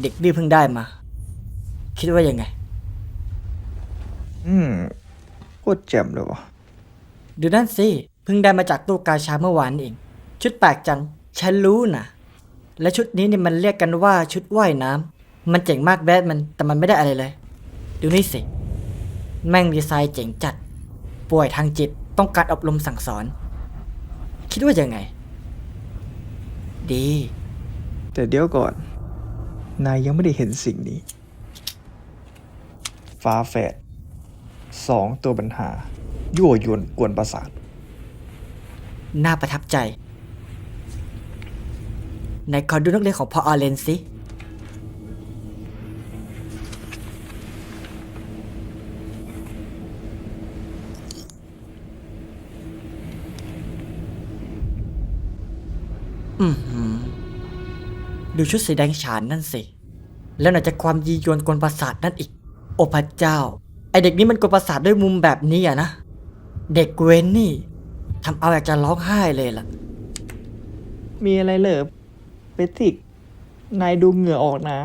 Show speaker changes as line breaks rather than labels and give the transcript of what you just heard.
เด็กดื้อเพิ่งได้มา คิดว่ายังไง
อืมโคตรแจ่มเลยวะ
ดูนั่นสิเพิ่งได้มาจากตู้กาชาเมื่อวานนี่เอง ชุดแปลกจัง ฉันรู้นะและชุดนี้เนี่ยมันเรียกกันว่าชุดว่ายน้ำมันเจ๋งมากแบดมันแต่มันไม่ได้อะไรเลย ดูนี่สิ แม่งดีไซน์เจ๋งจัด ป่วยทางจิตต้องการอบรมสั่งสอน คิดว่ายังไง ดี
แต่เดี๋ยวก่อน นายยังไม่ได้เห็นสิ่งนี้ฟ้าแฝดสองตัวปัญหา ยั่วยวนกวนประสาท
น่าประทับใจไหนขอดูนักเรียนของพออเลนสิ อือหือ ดูชุดสีแดงฉานนั่นสิ แล้วไหนจะความยียวนกวนประสาทนั่นอีก โอพระเจ้า ไอเด็กนี้มันกวนประสาทด้วยมุมแบบนี้อะนะ เด็กเวนนี่ทำเอาอยากจะร้องไห้เลยล่ะ
มีอะไรเหรอเปติก นายดูเหงื่อออกนะ